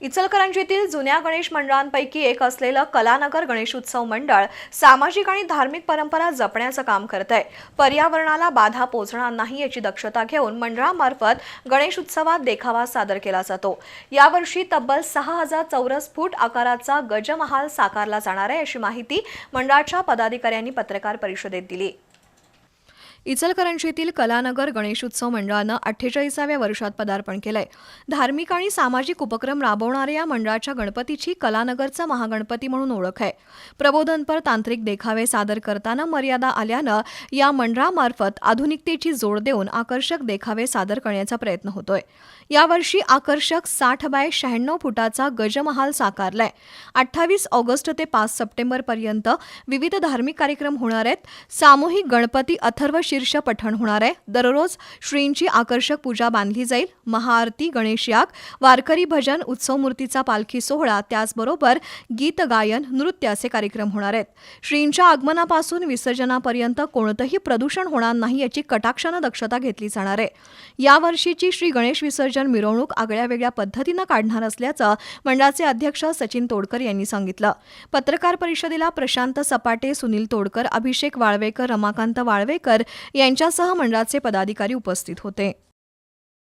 इचलकरंजीतील जुन्या गणेश मंडळांपैकी एक असलेलं कलानगर गणेशोत्सव मंडळ सामाजिक आणि धार्मिक परंपरा जपण्याचं काम करत आहे पर्यावरणाला बाधा पोचणार नाही याची दक्षता घेऊन मंडळामार्फत गणेशोत्सवात देखावा सादर केला जातो. यावर्षी तब्बल सहा हजार चौरस फूट आकाराचा गजमहाल साकारला जाणार आहे अशी माहिती मंडळाच्या पदाधिकाऱ्यांनी पत्रकार परिषदेत दिली. इचलकरंजीतील कलानगर गणेशोत्सव मंडळानं अठ्ठेचाळीसाव्या वर्षात पदार्पण केलंय. धार्मिक आणि सामाजिक उपक्रम राबवणाऱ्या या मंडळाच्या गणपतीची कलानगरचा महागणपती म्हणून ओळख आहे. प्रबोधनपर तांत्रिक देखावे सादर करताना मर्यादा आल्यानं या मंडळामार्फत आधुनिकतेची जोड देऊन आकर्षक देखावे सादर करण्याचा प्रयत्न होतोय. यावर्षी आकर्षक साठ बाय शहाण्णव फुटाचा गजमहाल साकारलाय. अठ्ठावीस ऑगस्ट ते पाच सप्टेंबर पर्यंत विविध धार्मिक कार्यक्रम होणार आहेत. सामूहिक गणपती अथर्व शीर्ष पठण होणार आहे. दररोज श्रींची आकर्षक पूजा बांधली जाईल. महाआरती गणेश याग वारकरी भजन उत्सव मूर्तीचा पालखी सोहळा त्याचबरोबर गीत गायन नृत्य असे कार्यक्रम होणार आहेत. श्रींच्या आगमनापासून विसर्जनापर्यंत कोणतंही प्रदूषण होणार नाही याची कटाक्षानं दक्षता घेतली जाणार आहे. यावर्षीची श्री गणेश विसर्जन मिरवणूक आगळ्या वेगळ्या पद्धतीनं काढणार असल्याचं मंडळाचे अध्यक्ष सचिन तोडकर यांनी सांगितलं. पत्रकार परिषदेला प्रशांत सपाटे सुनील तोडकर अभिषेक वाळवेकर रमाकांत वाळवेकर यांच्यासह मंडळाचे पदाधिकारी उपस्थित होते.